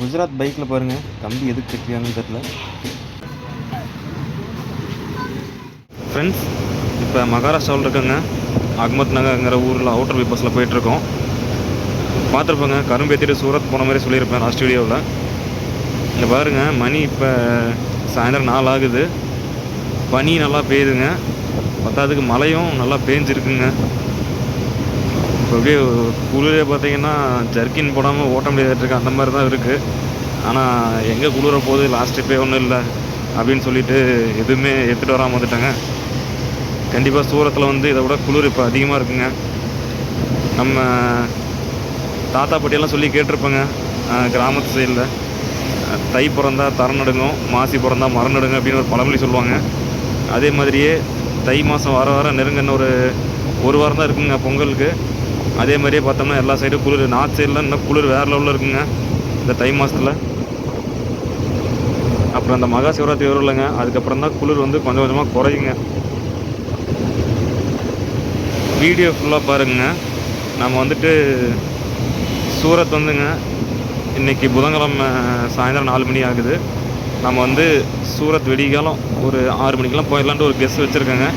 குஜராத் பைக்கில் பாருங்கள் கம்பி எதுக்கு கட்டியாங்கன்னு தெரில ஃப்ரெண்ட்ஸ் இப்போ மகாராஷ்டிராவில் இருக்கங்க. அகமத் நகர்ங்கிற ஊரில் அவுட்டர் பீப்பஸில் போயிட்டுருக்கோம். பார்த்துருப்பேங்க கரும்பு ஏற்றிட்டு சூரத் போன மாதிரி சொல்லியிருப்பேன் லாஸ்ட் வீடியோவில் இங்கே பாருங்கள் மணி இப்போ சாயந்தரம் நாள் ஆகுது. பனி நல்லா பெய்யுதுங்க. பத்தாவதுக்கு மழையும் நல்லா பேஞ்சிருக்குங்க. இப்போ அப்படியே குளிரே பார்த்தீங்கன்னா ஜர்க்கின் போடாமல் ஓட்ட முடியாதுருக்கு அந்த மாதிரி தான் இருக்குது ஆனால் எங்கே குளிர போகுது? லாஸ்ட் இப்போ ஒன்றும் இல்லை அப்படின்னு சொல்லிட்டு எதுவுமே எடுத்துகிட்டு வராமல் வந்துட்டாங்க. கண்டிப்பாக சூரத்தில் வந்து இதை விட குளிர் இப்போ அதிகமாக இருக்குங்க. நம்ம தாத்தா பாட்டியெல்லாம் சொல்லி கேட்டிருப்பேங்க. கிராமத்து சைடில் தை பிறந்தா தரம் நடுங்கும் மாசி பிறந்தா மரம் நடுங்க அப்படின்னு ஒரு பழமொழி சொல்லுவாங்க. அதே மாதிரியே தை மாதம் வர வர நெருங்கன்னு ஒரு ஒரு வாரம் தான் இருக்குங்க பொங்கலுக்கு. அதே மாதிரியே பார்த்தோம்னா எல்லா சைடும் குளிர். நார்த் சைடில் இன்னும் குளிர் வேறு லெவலில் இருக்குங்க. இந்த தை மாதத்தில் அப்புறம் அந்த மகா சிவராத்திரி வரும் இல்லைங்க. அதுக்கப்புறம் தான் குளிர் வந்து கொஞ்சம் கொஞ்சமாக குறையுங்க. வீடியோ ஃபுல்லாக பாருங்க. நம்ம வந்துட்டு சூரத் வந்துங்க. இன்றைக்கி புதன்கிழமை சாயந்தரம் நாலு மணி ஆகுது. நம்ம வந்து சூரத் வெடிகாலம் ஒரு ஆறு மணிக்கெல்லாம் போயிடலான்ட்டு ஒரு கெஸ் வச்சுருக்கேங்க.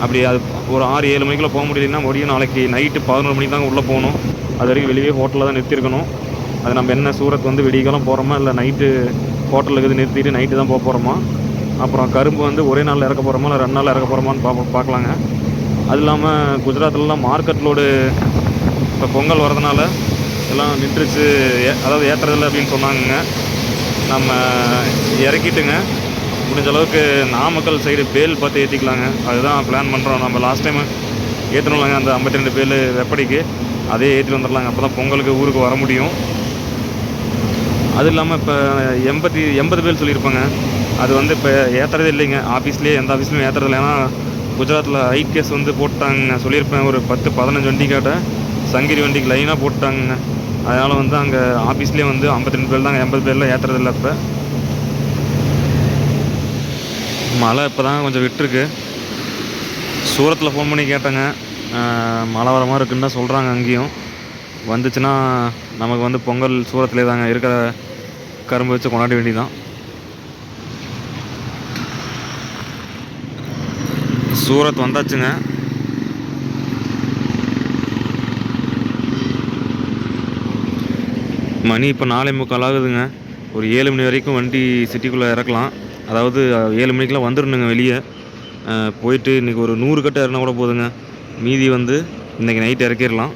அப்படி அது ஒரு ஆறு ஏழு மணிக்குள்ளே போக முடியலன்னா மறுபடியும் நாளைக்கு நைட்டு பதினோரு மணிக்கு தாங்க உள்ளே போகணும். அது வரைக்கும் வெளியே ஹோட்டலில் தான் நிறுத்திருக்கணும் அது நம்ம என்ன சூரத் வந்து வெடிகாலம் போகிறோமா இல்லை நைட்டு ஹோட்டலில் இருக்குது நிறுத்திட்டு நைட்டு தான் போக போகிறோமா அப்புறம் கரும்பு வந்து ஒரே நாளில் இறக்க போகிறோமா இல்லை ரெண்டு நாளில் இறக்க போகிறோமான்னு பார்ப்போம் பார்க்கலாங்க அது இல்லாமல் குஜராத்லலாம் மார்க்கெட் லோடு இப்போ பொங்கல் வரதுனால எல்லாம் நின்றுச்சு. ஏ- அதாவது ஏற்றுறதில்ல அப்படின்னு சொன்னாங்கங்க. நம்ம இறக்கிட்டுங்க. முடிஞ்ச அளவுக்கு நாமக்கல் சைடு பேல் பார்த்து ஏற்றிக்கலாங்க அதுதான் பிளான் பண்ணுறோம் நம்ம லாஸ்ட் டைமு ஏற்றணும்லாங்க அந்த ஐம்பத்தி ரெண்டு பேல் வெப்படிக்கு. அதே ஏற்றி வந்துடலாங்க அப்போ தான் பொங்கலுக்கு ஊருக்கு வர முடியும். அது இல்லாமல் இப்போ எண்பத்தி எண்பது பேர் சொல்லியிருப்பாங்க. அது வந்து இப்போ ஏற்றுறதே இல்லைங்க. ஆஃபீஸ்லேயே எந்த ஆஃபீஸ்லையும் ஏற்றுறது ஏன்னா குஜராத்தில் ஐ கேஸ் வந்து போட்டாங்க சொல்லியிருப்பேன். ஒரு பத்து பதினஞ்சு வண்டி சங்கிரி வண்டிக்கு லைனாக போட்டாங்க அதனால் வந்து அங்கே ஆஃபீஸ்லேயே வந்து ஐம்பத்தி ரெண்டு பேர் தாங்க. எண்பது பேரில் ஏற்றுறது இல்லை இப்போ. மழை இப்போ தான் கொஞ்சம் விட்டுருக்கு. சூரத்தில் ஃபோன் பண்ணி கேட்டேங்க. மழை வர மாதிரி இருக்குன்னு தான் சொல்கிறாங்க அங்கேயும். வந்துச்சுன்னா நமக்கு வந்து பொங்கல் சூரத்திலே தாங்க இருக்கிற கரும்பு வச்சு கொண்டாட வேண்டியதான் சூரத் வந்தாச்சுங்க. மணி இப்போ நாலே முக்கால் ஆகுதுங்க. ஒரு ஏழு மணி வரைக்கும் வண்டி சிட்டிக்குள்ளே இறக்கலாம். அதாவது ஏழு மணிக்கெலாம் வந்துடணுங்க வெளியே. போயிட்டு இன்றைக்கி ஒரு நூறு கட்டை இறங்கினா கூட போதுங்க. மீதி வந்து இன்றைக்கி நைட் இறக்கிடலாம்.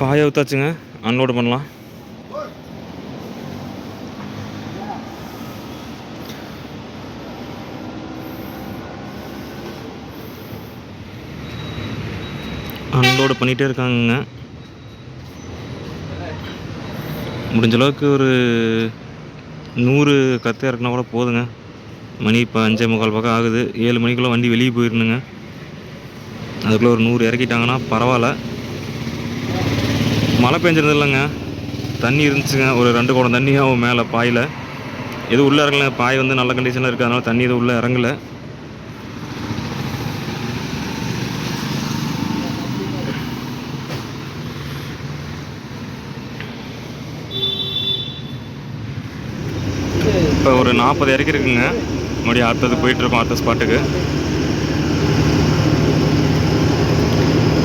பாய ஊற்றாச்சுங்க அன்லோடு பண்ணலாம். அன்லோடு பண்ணிகிட்டே இருக்காங்கங்க. முடிஞ்ச அளவுக்கு ஒரு நூறு கத்து இறக்குனா கூட போதுங்க. மணி இப்போ அஞ்சே முக்கால் பக்கம் ஆகுது. ஏழு மணிக்குள்ளே வண்டி வெளியே போயிடணுங்க அதுக்குள்ளே ஒரு நூறு இறக்கிட்டாங்கன்னா பரவாயில்ல. மழை பெஞ்சிருது இல்லைங்க. தண்ணி இருந்துச்சுங்க. ஒரு ரெண்டு குடம் தண்ணியும் மேலே பாயில். எதுவும் உள்ளே இறங்கல பாய் வந்து நல்ல கண்டிஷனில் இருக்குது அதனால் தண்ணி எதுவும் உள்ளே இறங்கல இப்போ ஒரு நாற்பது இறக்கி இருக்குங்க மறுபடியும் அடுத்தது போயிட்டுருக்கோம் அடுத்த ஸ்பாட்டுக்கு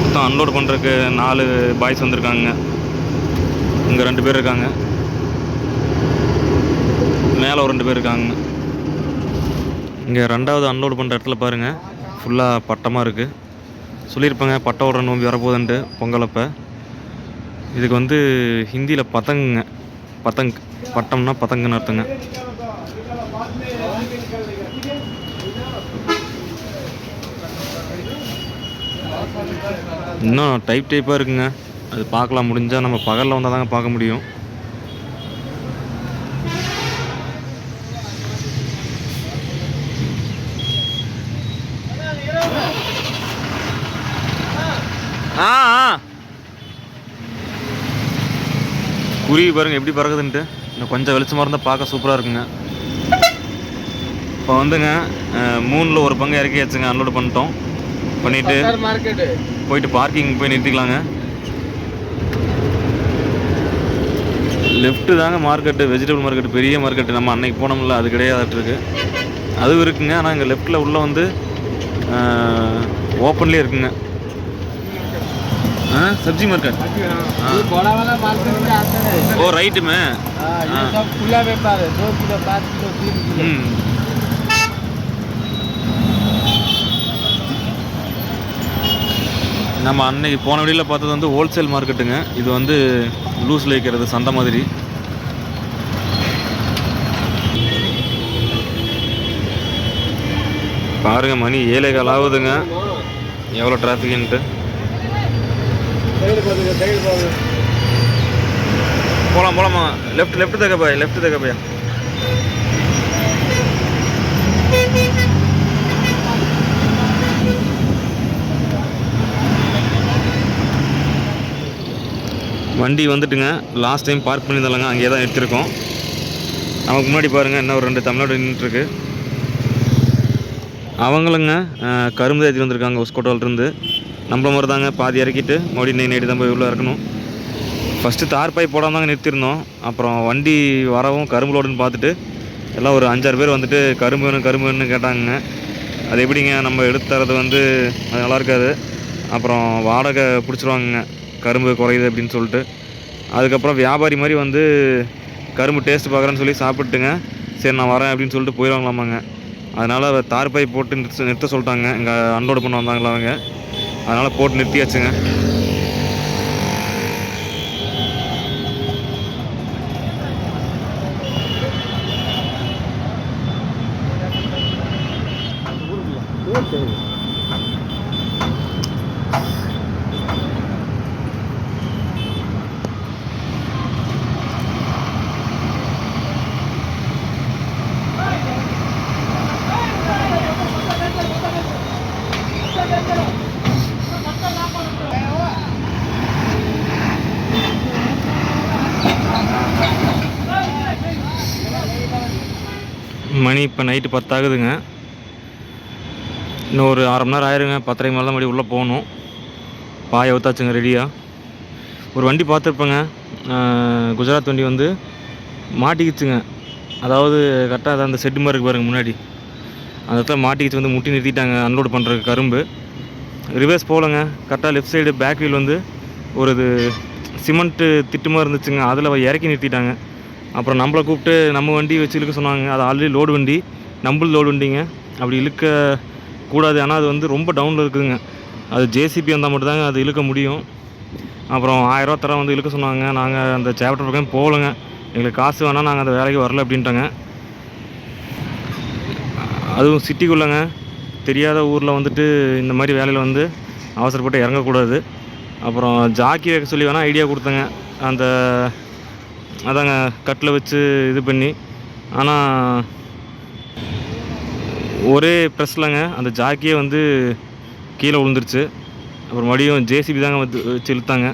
மொத்தம் அன்லோட் பண்ணுறதுக்கு நாலு பாய்ஸ் வந்திருக்காங்க. இங்கே ரெண்டு பேர் இருக்காங்க. மேலே ஒரு ரெண்டு பேர் இருக்காங்க. இங்கே ரெண்டாவது அன்லோட் பண்ணுற இடத்துல பாருங்கள் ஃபுல்லாக பட்டமாக இருக்குது சொல்லியிருப்பாங்க பட்டை விடுற நோம்பி வரப்போகுதுன்ட்டு பொங்கலப்போ. இதுக்கு வந்து ஹிந்தியில் பதங்குங்க. பதங் பட்டம்னா பதங்குன்னு அர்த்தங்க. இன்னும் டைப் டைப்பாக இருக்குங்க. அது பார்க்கலாம். முடிஞ்சால் நம்ம பகலில் வந்தால் தாங்க பார்க்க முடியும். ஆ ஆ. குருவி பாருங்க எப்படி பறக்குதுன்ட்டு. இன்னும் கொஞ்சம் வெளிச்சமாக இருந்தால் பார்க்க சூப்பராக இருக்குங்க. இப்போ வந்துங்க மூணில் ஒரு பங்கு இறக்கியாச்சுங்க அன்லோடு பண்ணிட்டோம். பண்ணிவிட்டு போயிட்டு பார்க்கிங் போய் நிறுத்திக்கலாங்க. லெஃப்ட்டு தாங்க மார்க்கெட்டு வெஜிடபிள் மார்க்கெட் பெரிய மார்க்கெட்டு நம்ம அன்னைக்கு போனோம்ல அது கிடையாது இருக்குது அதுவும் இருக்குங்க ஆனால் இங்கே லெஃப்ட்டில் உள்ளே வந்து ஓப்பன்லேயே இருக்குங்க. ஆ சப்ஜி மார்க்கெட் ஓ ரைட்டுமே ம். நம்ம அன்னைக்கு போன வழியில் பார்த்தது வந்து ஹோல்சேல் மார்க்கெட்டுங்க இது வந்து லூஸில் வைக்கிறது சந்தை மாதிரி. பாருங்கள் மணி ஏழை கால் ஆகுதுங்க எவ்வளோ டிராஃபிக்ன்ட்டு போகலாம் போகலாமா லெஃப்ட் லெஃப்ட் தக்கப்பா லெஃப்ட் தக்கப்பையா வண்டி வந்துட்டுங்க. லாஸ்ட் டைம் பார்க் பண்ணியிருந்தாலங்க அங்கேயே தான் எடுத்திருக்கோம் நமக்கு முன்னாடி பாருங்கள் இன்னும் ஒரு ரெண்டு தமிழ்நாடு நின்றுட்டுருக்கு. அவங்களுங்க கரும்பு ஏற்றி வந்திருக்காங்க ஒஸ்கோட்டோலேருந்து நம்மள மாதிரி தாங்க பாதி இறக்கிட்டு மறுபடியும் நெய் நைட்டு தான் போய் உள்ளே இறக்கணும். ஃபஸ்ட்டு தார் பை போடாமல் தாங்க நிறுத்திருந்தோம் அப்புறம் வண்டி வரவும் கரும்பு லோடுன்னு பார்த்துட்டு எல்லாம் ஒரு அஞ்சாறு பேர் வந்துட்டு கரும்பு வேணும் கரும்பு வேணும்னு கேட்டாங்க அது எப்படிங்க நம்ம எடுத்து தரது வந்து அது நல்லா இருக்காது. அப்புறம் வாடகை பிடிச்சிருவாங்கங்க. கரும்பு குறையுது அப்படின்னு சொல்லிட்டு. அதுக்கப்புறம் வியாபாரி மாதிரி வந்து கரும்பு டேஸ்ட் பார்க்குறேன்னு சொல்லி சாப்பிட்டுங்க சரி நான் வரேன் அப்படின்னு சொல்லிட்டு போயிடுவாங்களாமாங்க. அதனால் தார் பை போட்டு நிறுத்த நிறுத்த சொல்லிட்டாங்க. இங்கே அன்லோடு பண்ண வந்தாங்களா அவங்க. அதனால் போட்டு நிறுத்தியாச்சுங்க. மணி இப்போ நைட்டு பத்தாகுதுங்க. இன்னும் ஒரு அரை மணி நேரம் ஆயிருங்க. பத்தரை மணி தான் மறுபடியும் உள்ளே போகணும். பாய ஊத்தாச்சுங்க ரெடியாக ஒரு வண்டி பார்த்துருப்பேங்க. குஜராத் வண்டி வந்து மாட்டிக்கிச்சுங்க. அதாவது கரெக்டாக அந்த செட்டு மாதிரி இருக்கு பாருங்க முன்னாடி. அந்த இடத்துல மாட்டிக்கிச்சு வந்து முட்டி நிறுத்திட்டாங்க அன்லோடு பண்ணுறதுக்கு கரும்பு. ரிவர்ஸ் போகலங்க. கரெக்டாக லெஃப்ட் சைடு பேக் வீல் வந்து ஒரு இது சிமெண்ட்டு திட்டு மாதிரி இருந்துச்சுங்க. அதில் இறக்கி நிறுத்திட்டாங்க. அப்புறம் நம்மளை கூப்பிட்டு நம்ம வண்டி வச்சு இழுக்க சொன்னாங்க. அது ஆல்ரெடி லோடு வண்டி. நம்மளும் லோடு வண்டிங்க. அப்படி இழுக்க கூடாது. ஆனால் அது வந்து ரொம்ப டவுனில் இருக்குதுங்க. அது ஜேசிபி வந்தால் மட்டும்தாங்க அது இழுக்க முடியும். அப்புறம் ஆயிரரூவா தர வந்து இழுக்க சொன்னாங்க. நாங்கள் அந்த சேப்டர் பக்கம் போகலங்க. எங்களுக்கு காசு வேணால் நாங்கள் அந்த வேலைக்கு வரல அப்படின்ட்டாங்க. அதுவும் சிட்டிக்குள்ளேங்க. தெரியாத ஊரில் வந்துட்டு இந்த மாதிரி வேலையில் வந்து அவசரப்பட்டு இறங்கக்கூடாது. அப்புறம் ஜாக்கி வைக்க சொல்லி வேணால் ஐடியா கொடுத்தேங்க. அந்த அதாங்க கட்டில் வச்சு இது பண்ணி. ஆனால் ஒரே ப்ரெஸ்லங்க அந்த ஜாக்கியே வந்து கீழே விழுந்துருச்சு. அப்புறம் மறுபடியும் ஜேசிபி தாங்க வந்து வச்சு இழுத்தாங்க.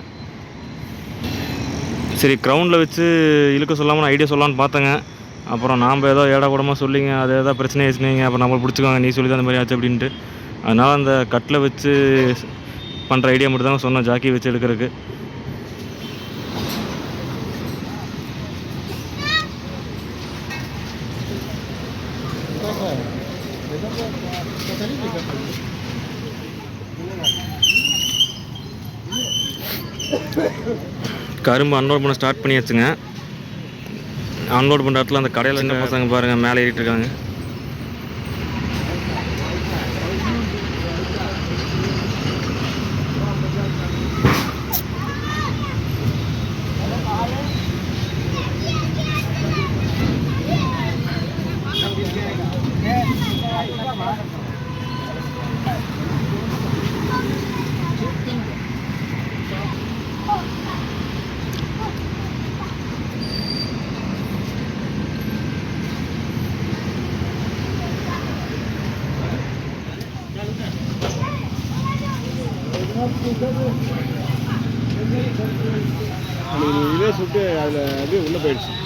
சரி க்ரௌண்டில் வச்சு இழுக்க சொல்லாமல் நான் ஐடியா சொல்லலான்னு பார்த்தேங்க. அப்புறம் நாம் ஏதோ ஏடா கூடமாக சொல்லிங்க அது ஏதோ பிரச்சனை ஆச்சுனீங்க அப்புறம் நம்மளை பிடிச்சிக்கோங்க நீ சொல்லி தான் அந்த மாதிரி ஆச்சு அப்படின்ட்டு. அதனால் அந்த கட்டில் வச்சு பண்ணுற ஐடியா மட்டும் தாங்க சொன்னோம் ஜாக்கி வச்சு எடுக்கிறதுக்கு கரும்பு அன்லோட் பண்ண ஸ்டார்ட் பண்ணியாச்சுங்க. அன்லோட் பண்ணுற இடத்துல அந்த கடையில் சின்ன பசங்க பாருங்கள் மேலே ஏறிட்டு இருக்காங்க. இதே சுட்டு அப்படியே உள்ளே போயிடுச்சு.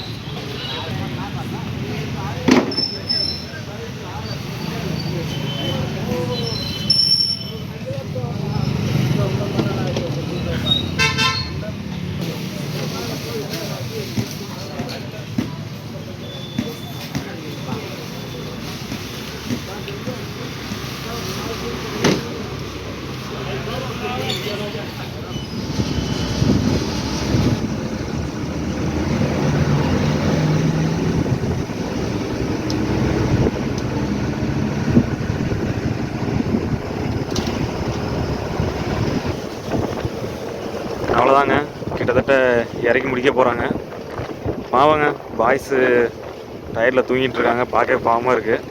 முடிக்க போகிறாங்க பாவங்க பாய்ஸு டயரில் தூங்கிட்டு இருக்காங்க. பார்க்க பாவமாக இருக்குது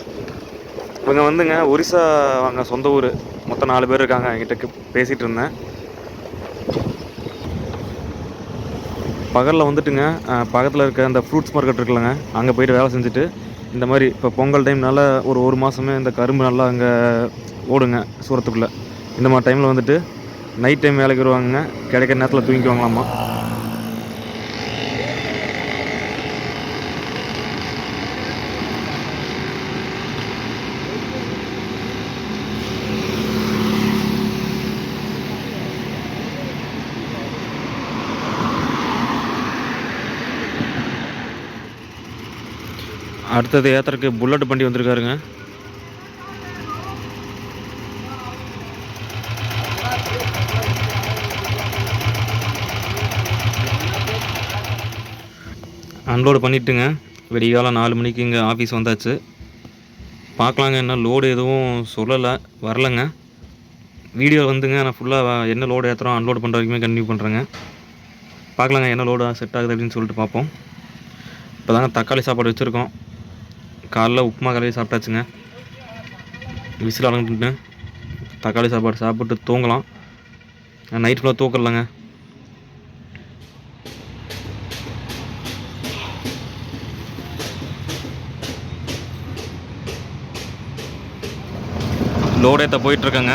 இவங்க வந்துங்க ஒரிசா அவங்க சொந்த ஊர். மொத்தம் நாலு பேர் இருக்காங்க. என்கிட்ட பேசிகிட்டு இருந்தேன். பகலில் வந்துட்டுங்க பக்கத்தில் இருக்க அந்த ஃப்ரூட்ஸ் மார்க்கெட் இருக்குல்லங்க அங்கே போயிட்டு வேலை செஞ்சுட்டு இந்த மாதிரி இப்போ பொங்கல் டைம்னால ஒரு ஒரு மாதமே இந்த கரும்பு நல்லா அங்கே ஓடுங்க சூரத்துக்குள்ளே. இந்த மாதிரி டைமில் வந்துட்டு நைட் டைம் வேலைக்கு வருவாங்க கிடைக்கிற நேரத்தில் தூங்கிக்குவாங்களாமா. அடுத்தது ஏத்தருக்கு புல்லட் வண்டி வந்திருக்காருங்க. அன்லோடு பண்ணிட்டுங்க. விடிகாலம் நாலு மணிக்கு இங்கே ஆஃபீஸ் வந்தாச்சு. பார்க்கலாங்க என்ன லோடு எதுவும் சொல்லலை வரலைங்க. வீடியோ வந்துங்க நான் ஃபுல்லாக என்ன லோடு ஏற்றுறோம் அன்லோட் பண்ணுற வரைக்குமே கண்டினியூ பண்ணுறேங்க பார்க்கலாங்க என்ன லோடு செட் ஆகுது அப்படின்னு சொல்லிட்டு பார்ப்போம். இப்போ தாங்க தக்காளி சாப்பாடு வச்சுருக்கோம். காலைல உப்புமா கலவி சாப்பிட்டாச்சுங்க. விசில் அலங்கிட்டு தக்காளி சாப்பாடு சாப்பிட்டு தூங்கலாம். நைட் ஃபுல்லாக தூக்கலங்க. லோடேத்த போயிட்டுருக்கேங்க.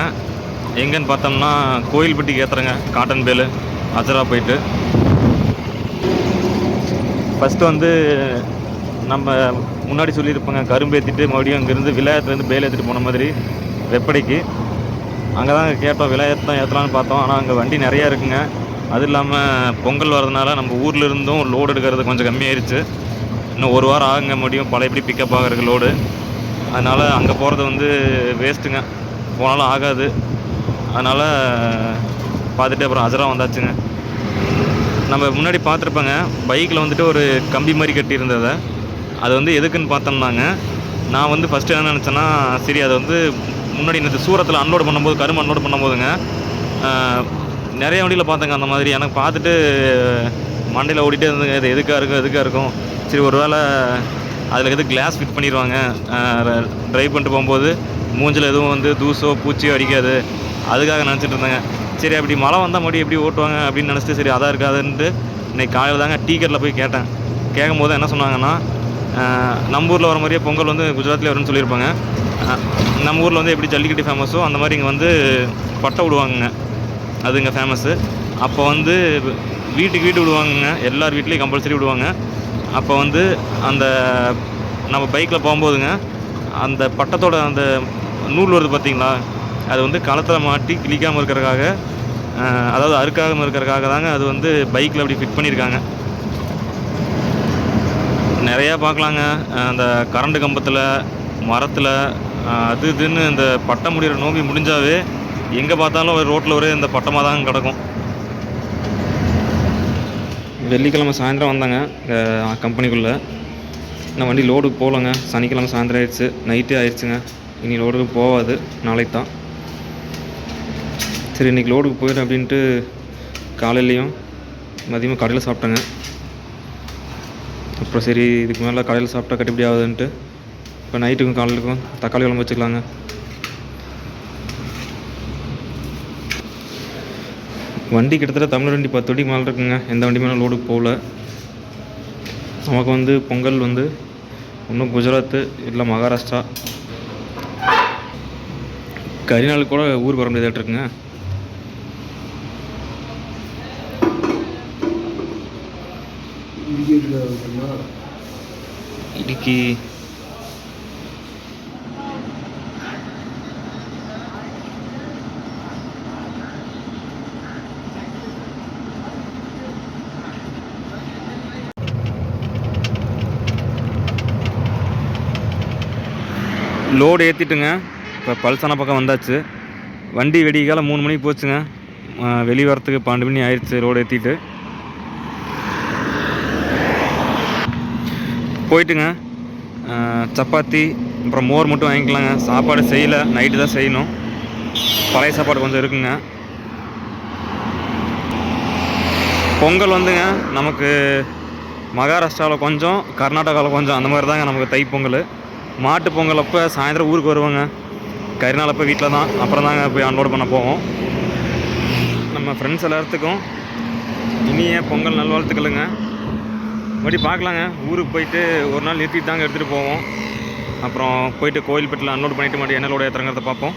எங்கேன்னு பார்த்தோம்னா கோயில்பட்டிக்கு ஏற்றுறேங்க காட்டன் பேலு அஜரா போயிட்டு. ஃபஸ்ட்டு வந்து நம்ம முன்னாடி சொல்லியிருப்பாங்க கரும்பு ஏற்றிட்டு மறுபடியும் அங்கேருந்து விளையாட்டுலேருந்து பேல் ஏற்றிட்டு போன மாதிரி வெப்படைக்கு. அங்கே தான் கேட்டோம் விளையாட்டு தான் ஏற்றலான்னு பார்த்தோம். ஆனால் அங்கே வண்டி நிறையா இருக்குங்க. அது இல்லாமல் பொங்கல் வரதுனால நம்ம ஊரில் இருந்தும் லோடு எடுக்கிறது கொஞ்சம் கம்மியாயிருச்சு. இன்னும் ஒரு வாரம் ஆகுங்க முடியும் பழையபடி பிக்கப் ஆகிறதுக்கு லோடு அதனால் அங்கே போகிறது வந்து வேஸ்ட்டுங்க போனாலும் ஆகாது. அதனால் பார்த்துட்டு அப்புறம் அஜரா வந்தாச்சுங்க. நம்ம முன்னாடி பார்த்துருப்பேங்க பைக்கில் வந்துட்டு ஒரு கம்பி மாதிரி கட்டியிருந்ததை. அது வந்து எதுக்குன்னு பார்த்தோம்னாங்க நான் வந்து ஃபஸ்ட்டு என்ன நினச்சேன்னா சரி அதை வந்து முன்னாடி இந்த சூரத்தில் அன்லோட் பண்ணும்போது கரும்பு அன்லோட் பண்ணும்போதுங்க நிறைய வண்டியில் பார்த்தேங்க அந்த மாதிரி. எனக்கு பார்த்துட்டு மண்டையில் ஓடிட்டே இருந்துங்க இது எதுக்காக இருக்கும் எதுக்காக இருக்கும். சரி ஒரு வேளை அதில் எது கிளாஸ் ஃபிட் பண்ணிடுவாங்க. ட்ரைவ் பண்ணிட்டு போகும்போது மூஞ்சில் எதுவும் வந்து தூசோ பூச்சியோ அடிக்காது. அதுக்காக நினச்சிட்டு இருந்தேங்க. சரி அப்படி மழை வந்தால் மறுபடியும் எப்படி ஓட்டுவாங்க அப்படின்னு நினச்சிட்டு சரி அதான் இருக்காதுன்ட்டு இன்றைக்கி காலையில் தாங்க டீக்கெட்டில் போய் கேட்டேன். கேட்கும்போது என்ன சொன்னாங்கன்னா நம்ம ஊரில் வர மாதிரியே பொங்கல் வந்து குஜராத்லேயே வரும்னு சொல்லியிருப்பாங்க. நம்ம ஊரில் வந்து எப்படி ஜல்லிக்கட்டு ஃபேமஸோ அந்த மாதிரி இங்கே வந்து பட்டை விடுவாங்கங்க. அது இங்கே ஃபேமஸ்ஸு அப்போ வந்து வீட்டுக்கு வீடு விடுவாங்கங்க. எல்லார் வீட்லேயும் கம்பல்சரி விடுவாங்க. அப்போ வந்து அந்த நம்ம பைக்கில் போகும்போதுங்க அந்த பட்டத்தோட அந்த நூல் வருது பார்த்தீங்களா அது வந்து களத்தில் மாட்டி கிழிக்காமல் இருக்கிறதுக்காக அதாவது அறுக்காமல் இருக்கிறதுக்காக தாங்க அது வந்து பைக்கில் அப்படி ஃபிட் பண்ணியிருக்காங்க. நிறையா பார்க்கலாங்க. அந்த கரண்ட் கம்பத்தில் மரத்தில் அது இதுன்னு இந்த பட்டம் முடிகிற நோம்பி முடிஞ்சாவே எங்கே பார்த்தாலும் ஒரு ரோட்டில் ஒரே இந்த பட்டமாக தான் கிடக்கும். வெள்ளிக்கிழமை சாயந்தரம் வந்தாங்க கம்பெனிக்குள்ளே. நான் வண்டி லோடுக்கு போகலங்க. சனிக்கிழமை சாயந்தரம் ஆயிடுச்சு. நைட்டே ஆயிடுச்சுங்க. இனி லோடுக்கு போகாது. நாளைக்கு தான். சரி இன்றைக்கி லோடுக்கு போயிடும் அப்படின்ட்டு காலையிலையும் மதியமும் கடையில் சாப்பிட்டேங்க. அப்புறம் சரி இதுக்கு மேலே கடையில் சாப்பிட்டா கட்டுப்படி ஆகுதுன்ட்டு. இப்போ நைட்டுக்கும் காலையிலுக்கும் தக்காளி குழம்பு வச்சுக்கலாங்க. வண்டி கிட்டத்தட்ட தமிழ் வண்டி பத்து வண்டிக்கு மேலே இருக்குங்க. எந்த வண்டி மேலே லோடுக்கு போகல. நமக்கு வந்து பொங்கல் வந்து இன்னும் குஜராத்து இல்லை மகாராஷ்டிரா. கரிநாள் கூட ஊருக்கு வர முடியாதாட்டு இடுக்கி லோடு ஏற்றிட்டுங்க இப்போ பல்சான பக்கம் வந்தாச்சு. வண்டி வெடிக்கால மூணு மணிக்கு போச்சுங்க. வெளியே வரத்துக்கு பன்னெண்டு மணி ஆயிடுச்சு லோடு ஏற்றிட்டு போயிட்டுங்க. சப்பாத்தி அப்புறம் மோர் மட்டும் வாங்கிக்கலாங்க. சாப்பாடு செய்யலை. நைட்டு தான் செய்யணும். பழைய சாப்பாடு கொஞ்சம் இருக்குங்க. பொங்கல் வந்துங்க. நமக்கு மகாராஷ்டிராவில் கொஞ்சம் கர்நாடகாவில் கொஞ்சம் அந்த மாதிரி தாங்க நமக்கு தைப்பொங்கல் மாட்டு பொங்கல் அப்போ சாயந்தரம் ஊருக்கு வருவாங்க. கரிநாள் அப்போ வீட்டில் தான். அப்புறம் தாங்க போய் அன்லோட் பண்ண போவோம். நம்ம ஃப்ரெண்ட்ஸ் எல்லாத்துக்கும் இனிய பொங்கல் நல்வாழ்த்துக்களுங்க. மறுபடி பார்க்கலாங்க. ஊருக்கு போயிட்டு ஒரு நாள் நிறுத்திட்டு தாங்க எடுத்துகிட்டு போவோம். அப்புறம் போயிட்டு கோயில்பட்டில் அன்லோட் பண்ணிவிட்டு மறுபடியும் என்னோட லோடு ஏற்றுறங்கிறத பார்ப்போம்.